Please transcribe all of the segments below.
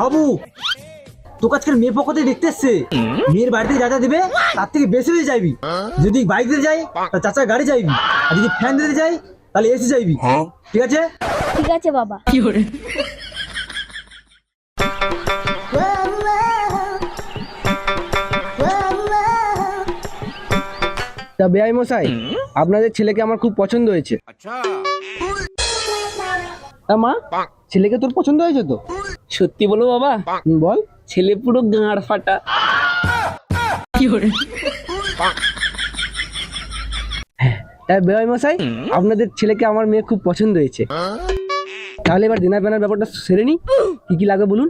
বাবু তোকে আজকের মেয়ে পক্ষতে দেখতে এসছে। মেয়ের বাড়িতে যা যা দেবে তার থেকে বেশি বেশি চাইবি যদি বাইক দিতে যাই তাহলে চাচার গাড়ি চাইবি আর যদি ফ্যান দিতে যাই তাহলে এসে চাইবি ঠিক আছে? ঠিক আছে বাবা। তা বেআই মশাই আপনাদের ছেলেকে আমার খুব পছন্দ হয়েছে। তা মা ছেলেকে তোর পছন্দ হয়েছে তো? সত্যি বলো বাবা? বল। ছেলে পুরো গাঁড় ফাটা। তা বেআই মশাই আপনাদের ছেলেকে আমার মেয়ে খুব পছন্দ হয়েছে। তাহলে এবার দিনার বেনার ব্যাপারটা সেরে নি। কি কি লাগবে বলুন?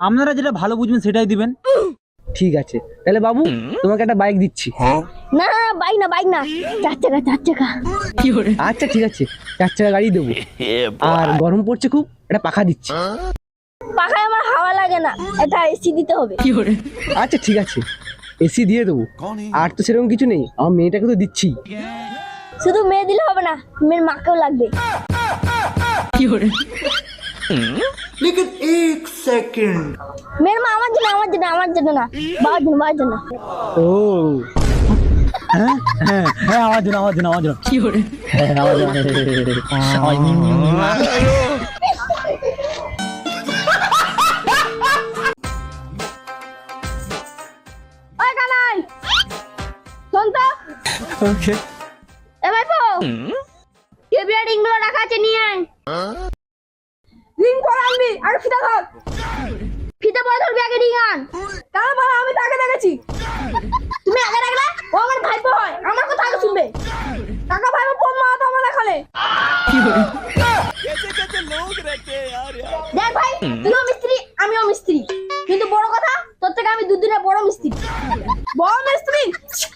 আপনারা যেটা ভালো বুঝবেন সেটাই দিবেন। ঠিক আছে। তাহলে বাবু তোমাকে একটা বাইক দিচ্ছি। না না বাইক না বাইক না। চার চাকা চার চাকা। আচ্ছা ঠিক আছে। চার চাকা গাড়ি দেবো। আর গরম পড়ছে খুব একটা পাখা দিচ্ছি। পাখায় আমার হাওয়া লাগে না। এটা এসি দিতে হবে। আচ্ছা ঠিক আছে। এসি দিয়ে দেবো। আর তো সেরকম কিছু নেই। আমার মেয়েটাকে তো দিচ্ছি। শুধু মেয়ে দিলে হবে না মেয়ের মাকেও লাগবে। মেয়ের মা আমার জন্য আমার জন্য আমার জন্য না। বাবার জন্য বাবার জন্য। ও। হ্যাঁ? হ্যাঁ হ্যাঁ আমার জন্য আমার জন্য আমার জন্য। হ্যাঁ আমার জন্য। Okay. এ ভাইপো কে বিয়ার রিংগুলো রাখা আছে নিয়ে আয়। রিং পরে আনবি আর ফিতা ধর। ফিতা পরে ধরবি আগে রিং আন। তাহলে বলো আমি তাকে দেখেছি। তুমি আগে রাখলে ও আমার ভাইপো হয় আমার কথা আগে শুনবে। কাকা ভাইপো ফোন মারাতো আমার দেখালে। দেখ ভাই তুইও মিস্ত্রি আমিও মিস্ত্রি। কিন্তু বড় কথা তোর থেকে আমি দুদিনের বড় মিস্ত্রি। বড় মিস্ত্রি? মে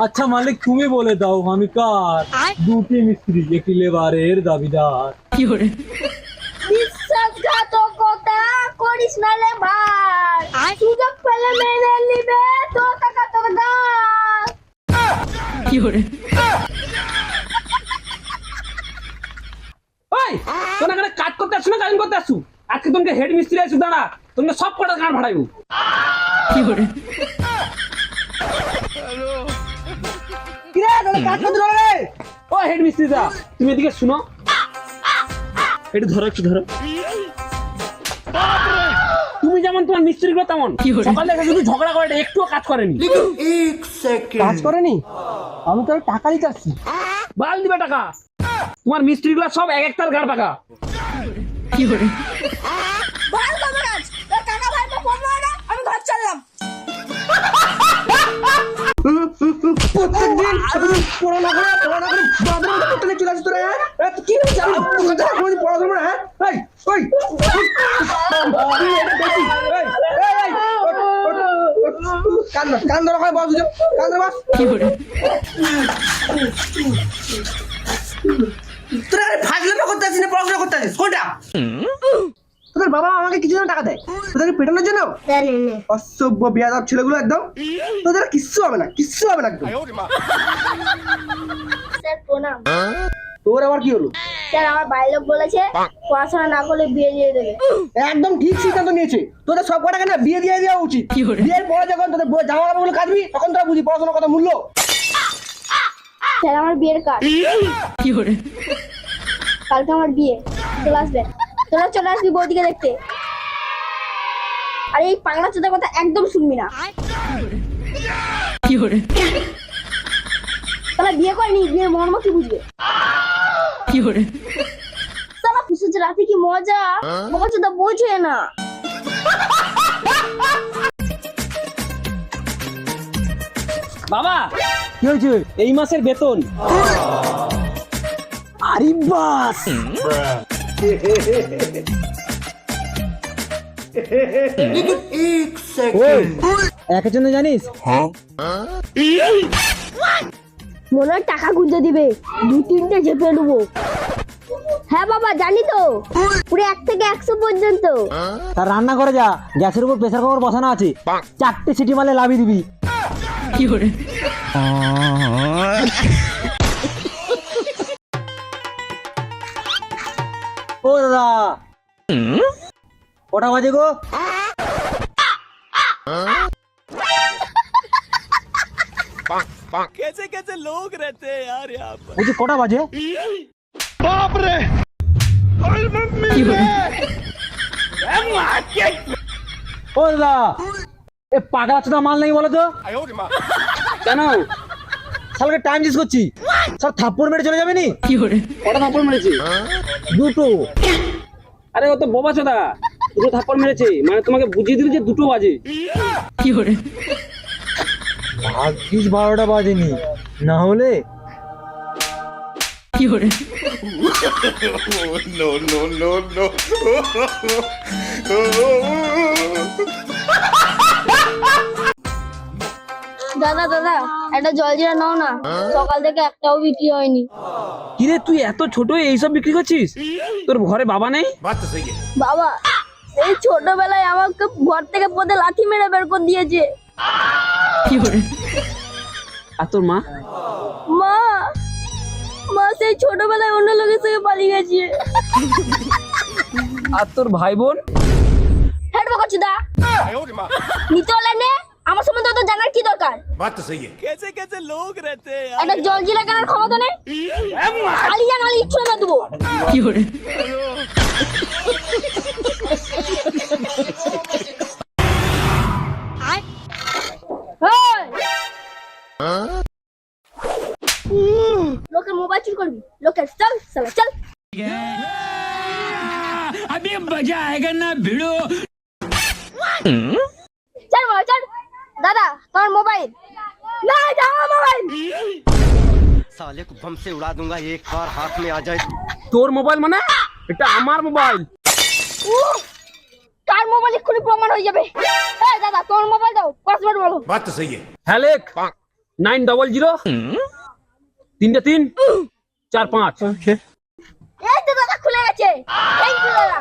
আচ্ছা মালিক তুমি বলে দাও আমি কার দুটি মিস্ত্রি একটি লেবারের দাবিদার। বিশ্বাসঘাতকতা করিস না লে ভাই। সুযোগ পেলে মেনে নিবে তো টাকা তোর গান ওই তোরা এখানে কাজ করতে আসু না কাজ করতে আসু আজকে তোমাকে হেড মিস্ত্রি আসু দাঁড়া তোমাকে সব কটা গান ভাড়াইবো কিরে তোরা কাজ করতে পারো ও হেড মিস্ত্রি দা তুমি এদিকে শুনো। একটু ধরো একটু ধরো। তুমি যেমন তোমার মিস্ত্রি গুলো তেমন সকাল থেকে শুধু ঝগড়া করে একটুও কাজ করেনি। কাজ করেনি? আমি তো টাকা দিতে আসছি। বাল দিবে টাকা। তোমার মিস্ত্রি গুলো সব এক একটার গাড় টাকা ভালো তোমার প্রত্যেকদিন পড়াশোনা করে পড়াশোনা করে বাথরুম করতে নিয়ে চলে আসিস তোরা হ্যাঁ? কি হয়েছে? আমি কোথায় কোনোদিন পড়াশোনা করে, হ্যাঁ? এই ওই। কান কান ধরা হয় বস কান ধর বস। তোরা আরে করতে আসিস না পড়াশোনা করতে আসিস? কোনটা? তোদের বাবা আমাকে কিছু জন্য টাকা দেয়। তোদেরকে পেটানোর জন্য? অসভ্য বিয়াদব ছেলেগুলো একদম। তোদের কিচ্ছু হবে না কিচ্ছু হবে না একদম। তোর আবার কি হলো? স্যার আমার বাড়ির লোক বলেছে পড়াশোনা না করলে বিয়ে দিয়ে দেবে। একদম ঠিক সিদ্ধান্ত নিয়েছে। তোদের সব কটাকে না বিয়ে দিয়ে দেওয়া উচিত। বিয়ের পরে যখন তোদের জামা কাপড়গুলো কাটবি তখন তোরা বুঝি পড়াশোনার কথা মূল্য। স্যার আমার বিয়ের কাজ কি করে কালকে আমার বিয়ে চলে আসবে তোরা চলে আসবি বৌদিকে দেখতে। আর এই পাংলা চোদার কথা একদম শুনবি না। তাহলে বিয়ে করেনি বিয়ের মর্ম কি বুঝবে? তারা পুষেছে রাতে কি মজা? বাবা চোদা বোঝে না। বাবা কি হয়েছে? এই মাসের বেতন। আরে একের জন্য জানিস মনে হয় টাকা গুঁজে দিবে দু তিনটে চেপে নেব হ্যাঁ বাবা জানি তো পুরো এক থেকে একশো পর্যন্ত তার রান্না করে যা গ্যাসের উপর প্রেসার কুকার বসানো আছে চারটে সিটি মারলে লাভি দিবি ও দাদা। কটা বাজে গো? ও দাদা এ পাগলা চোদা মাল নেই বলো তো? কেন? টাইম জিজ্ঞেস করছি। সব থাপ্পড় মেরে চলে যাবে নি? কটা থাপ্পড় মেরেছে? দুটো। আরে ও তো বোবা চোদা দুটো থাপ্পড় মেরেছে। মানে তোমাকে বুঝিয়ে দিল যে দুটো বাজে। কি করে? ভাগ্যিস বারোটা বাজেনি। না হলে? no, no, no, no. দাদা দাদা একটা জল জিরা নাও না। সকাল থেকে একটাও বিক্রি হয়নি। কিরে তুই এত ছোট এই সব বিক্রি করছিস? তোর ঘরে বাবা নেই? বাবা এই ছোটবেলায় আমাকে ঘর থেকে পদে লাথি মেরে বের করে দিয়েছে। কি করে আর তোর মা? মা মা সেই ছোটবেলায় অন্য লোকের সঙ্গে পালিয়ে গেছে। আর তোর ভাই বোন? হ্যাঁ হেড দা নিতে হলে নে আমার সম্বন্ধে তো জানার কি দরকার बात तो सही है একটা জল জিরা কেনার ক্ষমতা নেই খালি জানালি ইচ্ছু না দেবো লোকের মোবাইল চুরি করবি লোকের চল চল চল চল মোবাইল চল দাদা তোমার মোবাইল না এটা আমার মোবাইল साले को बम से उड़ा दूंगा एक बार हाथ में आ जाए তোর মোবাইল মানে এটা আমার মোবাইল উফ, কার মোবাইল এক্ষুনি প্রমাণ হয়ে যাবে এই দাদা তোমার মোবাইল দাও পাসওয়ার্ড বলো बात तो सही है হ্যাঁ লেখ নাইন ডবল জিরো তিনটে তিন চার পাঁচ এই তো দাদা খুলে গেছে থ্যাংক ইউ দাদা